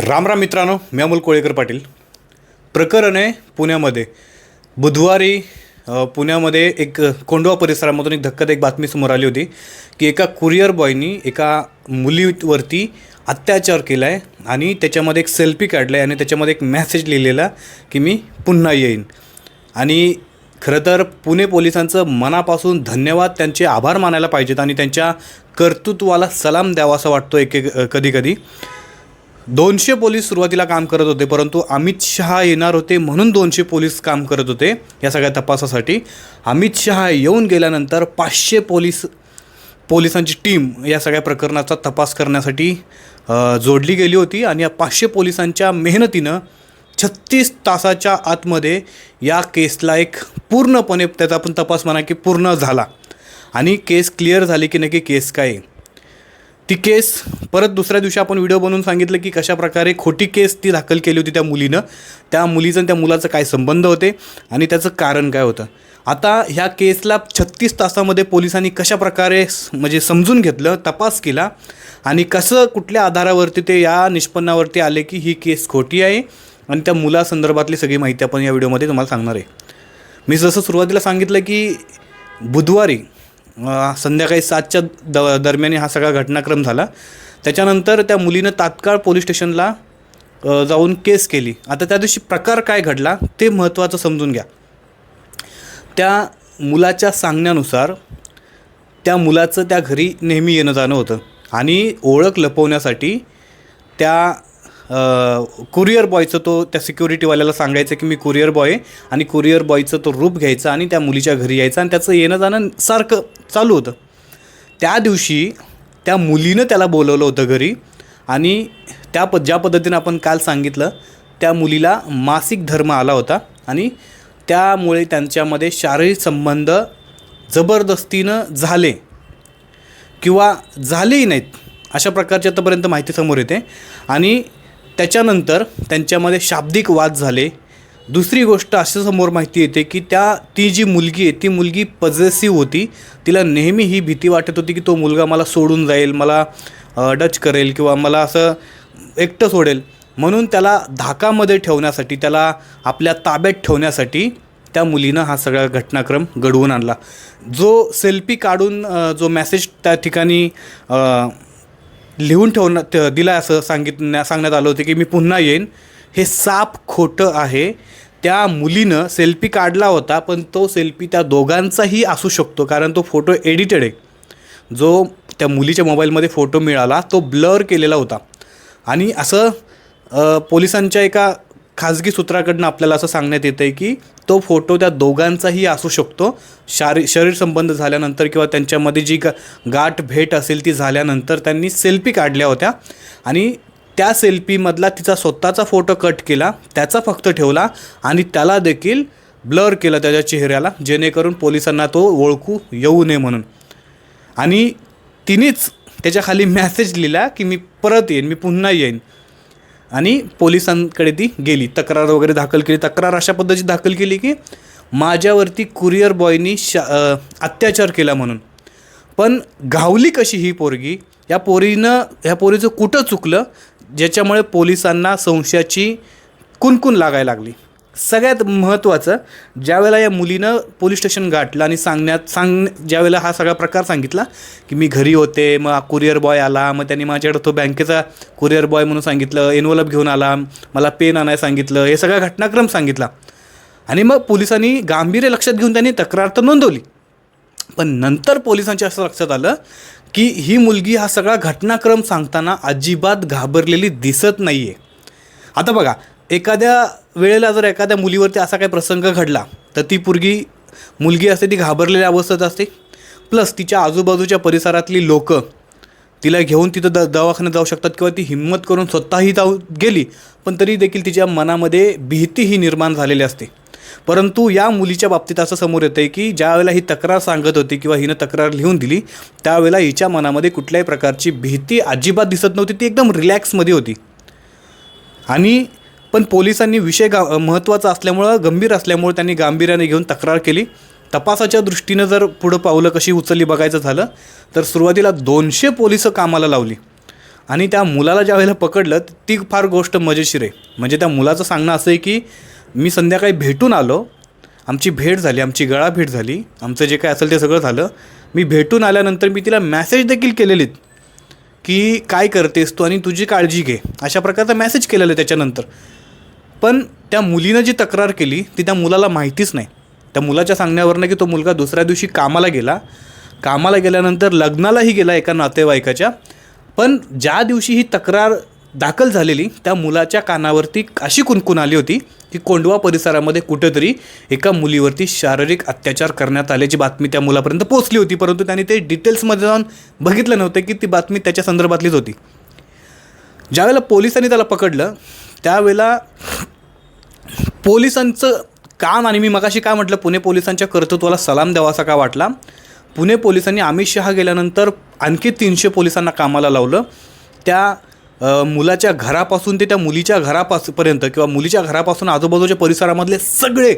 राम राम मित्रांनो मी अमोल कोळेकर पाटील. प्रकरण आहे पुण्यामध्ये. बुधवारी पुण्यामध्ये एक कोंडवा परिसरामधून एक धक्कादायक बातमी समोर आली होती की एका कुरिअर बॉयनी एका मुलीवरती अत्याचार केला आहे आणि त्याच्यामध्ये एक सेल्फी काढला आहे आणि त्याच्यामध्ये एक मॅसेज लिहिलेला की मी पुन्हा येईन. आणि खरं तर पुणे पोलिसांचं मनापासून धन्यवाद त्यांचे आभार मानायला पाहिजेत आणि त्यांच्या कर्तृत्वाला सलाम द्यावा असं वाटतो एक एक कधी कधी दोनशे पोलीस सुरुवातीला काम करत होते परंतु अमित शहा येणार होते म्हणून दोनशे पोलीस काम करत होते. या सगळ्या तपासासाठी अमित शहा येऊन गेल्यानंतर पाचशे पोलीस पोलिसांची टीम या सगळ्या प्रकरणाचा तपास करण्यासाठी जोडली गेली होती आणि या पाचशे पोलिसांच्या मेहनतीनं छत्तीस तासाच्या आतमध्ये या केसला एक पूर्णपणे त्याचा आपण तपास म्हणा की पूर्ण झाला. आणि केस क्लिअर झाली की नक्की केस काय आहे? ती केस. परत दुसऱ्या दिवशी आपण व्हिडिओ बनवून सांगितलं की कशाप्रकारे खोटी केस ती दाखल केली होती त्या मुलीनं. त्या मुलीचं आणि त्या मुलाचं काय संबंध होते आणि त्याचं कारण काय होतं. आता ह्या केसला छत्तीस तासामध्ये पोलिसांनी कशा प्रकारे म्हणजे समजून घेतलं तपास केला आणि कसं कुठल्या आधारावरती ते या निष्पन्नावरती आले की ही केस खोटी आहे आणि त्या मुलासंदर्भातली सगळी माहिती आपण या व्हिडिओमध्ये तुम्हाला सांगणार आहे. मी जसं सुरुवातीला सांगितलं की बुधवारी संध्याकाळी सातच्या द दरम्यान हा सगळा घटनाक्रम झाला. त्याच्यानंतर त्या मुलीनं तात्काळ पोलीस स्टेशनला जाऊन केस केली. आता त्या दिवशी प्रकार काय घडला ते महत्त्वाचं समजून घ्या. त्या मुलाच्या सांगण्यानुसार त्या मुलाचं त्या घरी नेहमी येणं जाणं होतं आणि ओळख लपवण्यासाठी त्या कुरिअर बॉयचं तो त्या सिक्युरिटीवाल्याला सांगायचं की मी कुरिअर बॉय आहे आणि कुरिअर बॉयचं तो रूप घ्यायचा आणि त्या मुलीच्या घरी यायचं आणि त्याचं येणं जाणं सारखं चालू होतं. त्या दिवशी त्या मुलीनं त्याला बोलवलं होतं घरी आणि त्या प ज्या पद्धतीनं आपण काल सांगितलं त्या मुलीला मासिक धर्म आला होता आणि त्यामुळे त्यांच्यामध्ये शारीरिक संबंध जबरदस्तीनं झाले किंवा झालेही नाहीत अशा प्रकारची आतापर्यंत माहिती समोर येते. आणि त्याच्यानंतर त्यांच्यामध्ये शाब्दिक वाद झाले. दुसरी गोष्ट असं समोर माहिती येते की त्या ती जी मुलगी आहे ती मुलगी पजेसिव्ह होती. तिला नेहमी ही भीती वाटत होती की तो मुलगा मला सोडून जाईल मला डच करेल किंवा मला असं एकटं सोडेल. म्हणून त्याला धाकामध्ये ठेवण्यासाठी त्याला आपल्या ताब्यात ठेवण्यासाठी त्या मुलीनं हा सगळा घटनाक्रम घडवून आणला. जो सेल्फी काढून जो मेसेज त्या ठिकाणी लिहून ठेवण्यात दिला असं सांगितण्या सांगण्यात आलं होतं की मी पुन्हा येईन. हे साप खोटं आहे. त्या मुलीनं सेल्फी काढला होता पण तो सेल्फी त्या दोघांचाही असू शकतो कारण तो फोटो एडिटेड आहे. जो त्या मुलीच्या मोबाईलमध्ये फोटो मिळाला तो ब्लर केलेला होता. आणि असं पोलिसांच्या एका खाजगी सूत्राकडनं आपल्याला असं सांगण्यात येतं आहे की तो फोटो त्या दोघांचाही असू शकतो. शारी शरीर संबंध झाल्यानंतर किंवा त्यांच्यामध्ये जी गा गाठ भेट असेल ती झाल्यानंतर त्यांनी सेल्फी काढल्या होत्या. आणि त्या सेल्फीमधला तिचा स्वतःचा फोटो कट केला त्याचा फक्त ठेवला आणि त्याला देखील ब्लर केलं त्याच्या चेहऱ्याला जेणेकरून पोलिसांना तो ओळखू येऊ नये म्हणून. आणि तिनेच त्याच्याखाली मॅसेज लिहिला की मी परत येईन मी पुन्हा येईन. आणि पोलिसांकडे ती गेली. तक्रार वगैरे दाखल केली. तक्रार अशा पद्धतीची दाखल केली की माझ्यावरती कुरिअर बॉयनी शा अत्याचार केला म्हणून. पण गावली कशी ही पोरगी? या पोरीनं ह्या पोरीचं कुठं चुकलं? ज्याच्यामुळे पोलिसांना संशयाची कुणकुण लागायला लागली? सगळ्यात महत्त्वाचं ज्यावेळेला या मुलीनं पोलीस स्टेशन गाठलं आणि सांगण्यात सांग ज्यावेळेला हा सगळा प्रकार सांगितला की मी घरी होते मग कुरिअर बॉय आला मग त्यांनी माझ्याकडे तो बँकेचा कुरिअर बॉय म्हणून सांगितलं एनवलप घेऊन आला मला पेन आणायला सांगितलं हे सगळा घटनाक्रम सांगितला. आणि मग पोलिसांनी गांभीर्य लक्षात घेऊन त्यांनी तक्रार तर नोंदवली. पण नंतर पोलिसांच्या असं लक्षात आलं की ही मुलगी हा सगळा घटनाक्रम सांगताना अजिबात घाबरलेली दिसत नाही आहे आता बघा एखाद्या वेळेला जर एखाद्या मुलीवरती असा काही प्रसंग घडला तर ती पोरगी मुलगी असते ती घाबरलेल्या अवस्थेत असते. प्लस तिच्या आजूबाजूच्या परिसरातली लोकं तिला घेऊन तिथं द दवाखान्यात जाऊ शकतात किंवा ती हिंमत करून स्वतःही जाऊ गेली पण तरी देखील तिच्या मनामध्ये भीती ही निर्माण झालेली असते. परंतु या मुलीच्या बाबतीत असं समोर येतं आहे की ज्यावेळेला ही तक्रार सांगत होती किंवा हिनं तक्रार लिहून दिली त्यावेळेला हिच्या मनामध्ये कुठल्याही प्रकारची भीती अजिबात दिसत नव्हती ती एकदम रिलॅक्समध्ये होती. आणि पण पोलिसांनी विषय गा महत्त्वाचा असल्यामुळं गंभीर असल्यामुळं त्यांनी गांभीर्याने घेऊन तक्रार केली. तपासाच्या दृष्टीनं जर पुढं पावलं कशी उचलली बघायचं झालं तर सुरुवातीला दोनशे पोलिसं कामाला लावली. आणि त्या मुलाला ज्या वेळेला पकडलं ती फार गोष्ट मजेशीर आहे. म्हणजे त्या मुलाचं सांगणं असं आहे की मी संध्याकाळी भेटून आलो. आमची भेट झाली आमची गळा भेट झाली. आमचं जे काय असेल ते सगळं झालं. मी भेटून आल्यानंतर मी तिला मॅसेज देखील केलेलीत की काय करतेस तू आणि तुझी काळजी घे. अशा प्रकारचा मॅसेज केलेला आहे त्याच्यानंतर. पण त्या मुलीनं जी तक्रार केली ती त्या मुलाला माहितीच नाही. त्या मुलाच्या सांगण्यावरनं की तो मुलगा दुसऱ्या दिवशी कामाला गेला. कामाला गेल्यानंतर लग्नालाही गेला एका नातेवाईकाच्या. पण ज्या दिवशी ही तक्रार दाखल झालेली त्या मुलाच्या कानावरती अशी कुणकुण आली होती की कोंडवा परिसरामध्ये कुठेतरी एका मुलीवरती शारीरिक अत्याचार करण्यात आल्याची बातमी त्या मुलापर्यंत पोहोचली होती परंतु त्याने ते डिटेल्समध्ये जाऊन बघितलं नव्हतं की ती बातमी त्याच्या संदर्भातलीच होती. ज्यावेळेला पोलिसांनी त्याला पकडलं त्यावेळेला पोलिसांचं काम आणि मी मगाशी काय म्हटलं पुणे पोलिसांच्या कर्तृत्वाला सलाम द्यावा असा का वाटला? पुणे पोलिसांनी अमित शहा गेल्यानंतर आणखी तीनशे पोलिसांना कामाला लावलं. त्या मुलाच्या घरापासून ते त्या मुलीच्या घरापासपर्यंत किंवा मुलीच्या घरापासून आजूबाजूच्या परिसरामधले सगळे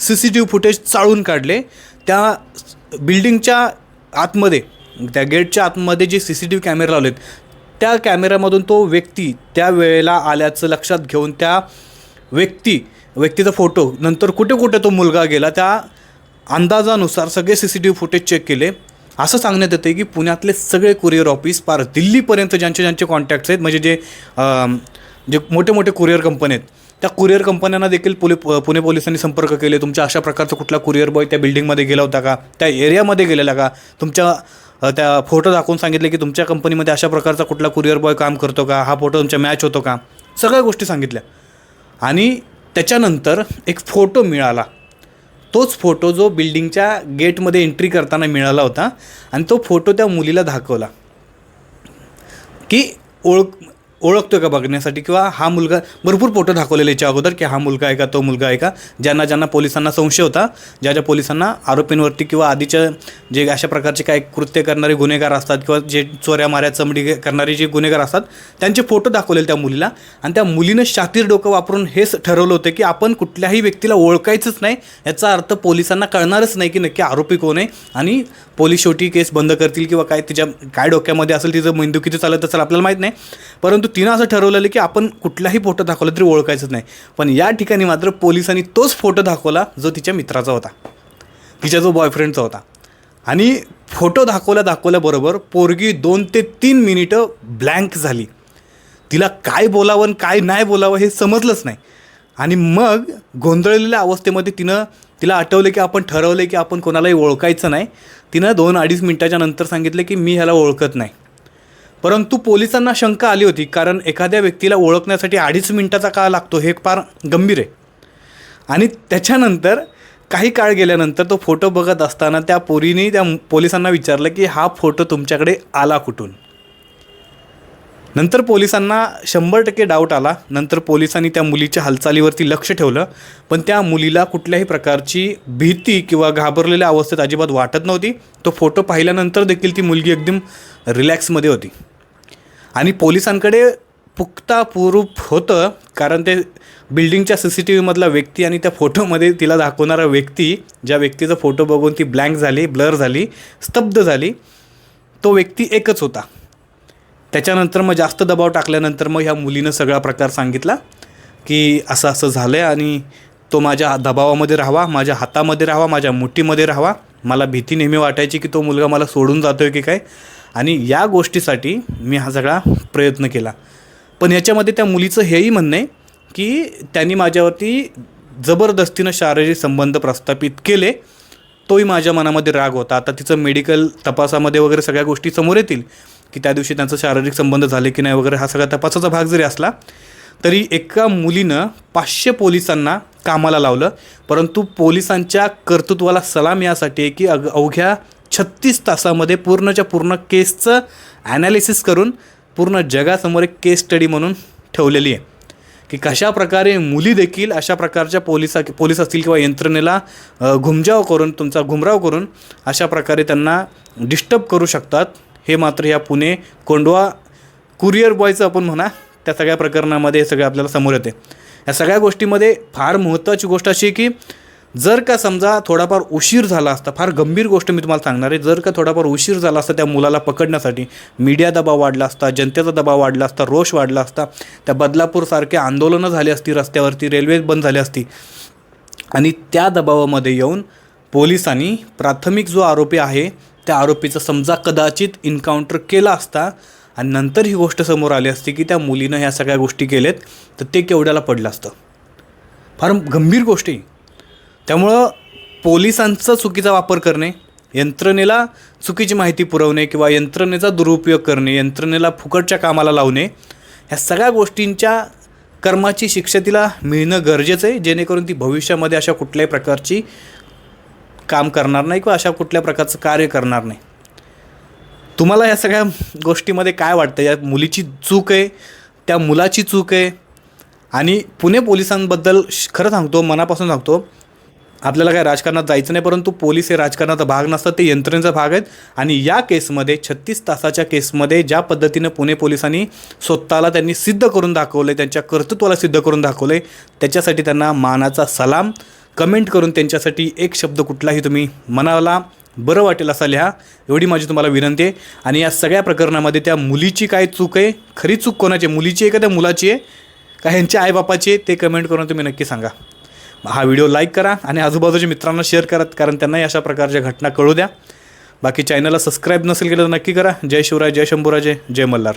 C C T V footage चाळून काढले. त्या बिल्डिंगच्या आतमध्ये त्या गेटच्या आतमध्ये जे सी सी टी व्ही कॅमेरे लावलेत त्या कॅमेऱ्यामधून तो व्यक्ती त्या वेळेला आल्याचं लक्षात घेऊन त्या व्यक्ती व्यक्तीचा फोटो नंतर कुठे कुठे तो मुलगा गेला त्या अंदाजानुसार सगळे C C T V footage check केले. असं सांगण्यात येतं की पुण्यातले सगळे कुरिअर ऑफिस पार दिल्लीपर्यंत ज्यांचे ज्यांचे कॉन्टॅक्ट्स आहेत म्हणजे जे जे मोठे मोठे कुरिअर कंपन्या आहेत त्या कुरिअर कंपन्यांना देखील पुले पुणे पोलिसांनी संपर्क केले. तुमच्या अशा प्रकारचा कुठला कुरिअर बॉय त्या बिल्डिंगमध्ये गेला होता का? त्या एरियामध्ये गेलेला का? तुमच्या त्या फोटो दाखवून सांगितले की तुमच्या कंपनीमध्ये अशा प्रकारचा कुठला कुरिअर बॉय काम करतो का? हा फोटो तुमच्या मॅच होतो का? सगळ्या गोष्टी सांगितल्या. आणि त्याच्यानंतर एक फोटो मिळाला. तोच फोटो जो बिल्डिंगच्या गेटमध्ये एंट्री करताना मिळाला होता आणि तो फोटो त्या मुलीला दाखवला. की ओळख ओळखतो का बघण्यासाठी? किंवा हा मुलगा भरपूर फोटो दाखवलेले याच्या अगोदर की हा मुलगा आहे का तो मुलगा आहे का? ज्यांना ज्यांना पोलिसांना संशय होता ज्या ज्या पोलिसांना आरोपींवरती किंवा आधीच्या जे अशा प्रकारचे काय कृत्य करणारे गुन्हेगार असतात किंवा जे चोऱ्या माऱ्या चमडी करणारे जे गुन्हेगार असतात त्यांचे फोटो दाखवलेले त्या मुलीला. आणि त्या मुलीनं शातीर डोकं वापरून हेच ठरवलं होतं की आपण कुठल्याही व्यक्तीला ओळखायचंच नाही. याचा अर्थ पोलिसांना कळणारच नाही की नक्की आरोपी कोण आहे. आणि पोलीस शेवटी केस बंद करतील किंवा काय तिच्या काय डोक्यामध्ये असेल तिचं मेंदू किती चालत असेल आपल्याला माहीत नाही. परंतु तिनं असं ठरवलेलं की आपण कुठलाही फोटो दाखवला तरी ओळखायचंच नाही. पण या ठिकाणी मात्र पोलिसांनी तोच फोटो दाखवला जो तिच्या मित्राचा होता. तिच्या जो बॉयफ्रेंडचा होता. आणि फोटो दाखवल्या दाखवल्याबरोबर पोरगी दोन ते तीन मिनिटं ब्लँक झाली. तिला काय बोलावं आणि काय नाही बोलावं हे समजलंच नाही. आणि मग गोंधळलेल्या अवस्थेमध्ये तिनं तिला आठवलं की आपण ठरवलं की आपण कोणालाही ओळखायचं नाही. तिनं दोन अडीच मिनटाच्या नंतर सांगितलं की मी ह्याला ओळखत नाही. परंतु पोलिसांना शंका आली होती कारण एखाद्या व्यक्तीला ओळखण्यासाठी अडीच मिनिटाचा काळ लागतो हे फार गंभीर आहे. आणि त्याच्यानंतर काही काळ गेल्यानंतर तो फोटो बघत असताना त्या पोरीने त्या पोलिसांना विचारलं की हा फोटो तुमच्याकडे आला कुठून? नंतर पोलिसांना शंभर टक्के डाऊट आला. नंतर पोलिसांनी त्या मुलीच्या हालचालीवरती लक्ष ठेवलं. पण त्या मुलीला कुठल्याही प्रकारची भीती किंवा घाबरलेल्या अवस्थेत अजिबात वाटत नव्हती. तो फोटो पाहिल्यानंतर देखील ती मुलगी एकदम रिलॅक्समध्ये होती. आणि पोलिसांकडे पुख्ता पुरूप होतं कारण ते बिल्डिंगच्या सी सी टी व्हीमधला व्यक्ती आणि त्या फोटोमध्ये तिला दाखवणारा व्यक्ती ज्या व्यक्तीचा फोटो बघून ती ब्लँक झाली ब्लर झाली स्तब्ध झाली तो व्यक्ती एकच होता. त्याच्यानंतर मग जास्त दबाव टाकल्यानंतर मग ह्या मुलीनं सगळा प्रकार सांगितला की असं असं झालं आहे आणि तो माझ्या दबावामध्ये राहावा माझ्या हातामध्ये राहावा माझ्या मुठीमध्ये राहावा. मला भीती नेहमी वाटायची की तो मुलगा मला सोडून जातो आहे की काय. आणि या गोष्टीसाठी मी हा सगळा प्रयत्न केला. पण याच्यामध्ये त्या मुलीचं हेही म्हणणं आहे की त्यांनी माझ्यावरती जबरदस्तीनं शारीरिक संबंध प्रस्थापित केले तोही माझ्या मनामध्ये राग होता. आता तिचं मेडिकल तपासामध्ये वगैरे सगळ्या गोष्टी समोर येतील की त्या दिवशी त्यांचं शारीरिक संबंध झाले की नाही वगैरे हा सगळा तपासाचा भाग जरी असला तरी एका मुलीनं पाचशे पोलिसांना कामाला लावलं. परंतु पोलिसांच्या कर्तृत्वाला सलाम यासाठी आहे की अग अवघ्या छत्तीस तासामध्ये पूर्णच्या पूर्ण केसचं ॲनालिसिस करून पूर्ण जगासमोर एक केस स्टडी म्हणून ठेवलेली आहे. की कशा प्रकारे मुली देखील अशा प्रकारच्या पोलिसा पोलीस असतील किंवा यंत्रणेला घुमजाव करून तुमचा घुमराव करून अशा प्रकारे त्यांना डिस्टर्ब करू शकतात. हे मात्र या पुणे कोंडवा कुरिअर बॉयचं आपण म्हणा त्या सगळ्या प्रकरणामध्ये हे सगळं आपल्याला समोर येते. या सगळ्या गोष्टीमध्ये फार महत्त्वाची गोष्ट अशी आहे की जर का समजा थोडाफार उशीर झाला असता फार गंभीर गोष्ट मी तुम्हाला सांगणार आहे जर का थोडाफार उशीर झाला असता त्या मुलाला पकडण्यासाठी मीडिया दबाव वाढला असता जनतेचा दबाव वाढला असता रोष वाढला असता त्या बदलापूरसारखे आंदोलनं झाली असती रस्त्यावरती रेल्वे बंद झाली असती आणि त्या दबावामध्ये येऊन पोलिसांनी प्राथमिक जो आरोपी आहे त्या आरोपीचा समजा कदाचित इन्काउंटर केला असता आणि नंतर ही गोष्ट समोर आली असती की त्या मुलीनं ह्या सगळ्या गोष्टी केल्यात तर ते केवढ्याला पडलं असतं. फार गंभीर गोष्टी त्यामुळं पोलिसांचा चुकीचा वापर करणे यंत्रणेला चुकीची माहिती पुरवणे किंवा यंत्रणेचा दुरुपयोग करणे यंत्रणेला फुकटच्या कामाला लावणे ह्या सगळ्या गोष्टींच्या कर्माची शिक्षा तिला मिळणं गरजेचं आहे. जेणेकरून ती भविष्यामध्ये अशा कुठल्याही प्रकारची काम करणार नाही किंवा अशा कुठल्या प्रकारचं कार्य करणार नाही. तुम्हाला या सगळ्या गोष्टीमध्ये काय वाटतं? या मुलीची चूक आहे त्या मुलाची चूक आहे आणि पुणे पोलिसांबद्दल श- खरं सांगतो मनापासून सांगतो आपल्याला काय राजकारणात जायचं नाही परंतु पोलीस हे राजकारणाचा भाग नसतात ते यंत्रणेचा भाग आहेत. आणि या केसमध्ये छत्तीस तासाच्या केसमध्ये ज्या पद्धतीनं पुणे पोलिसांनी स्वतःला त्यांनी सिद्ध करून दाखवलं त्यांच्या कर्तृत्वाला सिद्ध करून दाखवलं त्याच्यासाठी त्यांना मानाचा सलाम. कमेंट करून त्यांच्यासाठी एक शब्द कुठलाही तुम्ही मनाला बरं वाटेल असा लिहा. एवढी माझी तुम्हाला विनंती आहे. आणि या सगळ्या प्रकरणामध्ये त्या मुलीची काय चूक आहे? खरी चूक कोणाची आहे? मुलीची आहे का त्या मुलाची आहे? का ह्यांच्या आईबापाची आहे? ते कमेंट करून तुम्ही नक्की सांगा. हा व्हिडिओ लाईक करा आणि आजूबाजूच्या मित्रांना शेअर करा कारण त्यांनाही अशा प्रकारच्या घटना कळू द्या. बाकी चॅनलला सबस्क्राईब नसेल केलं तर नक्की करा. जय शिवराय जय शंभूराजे जय मल्हार.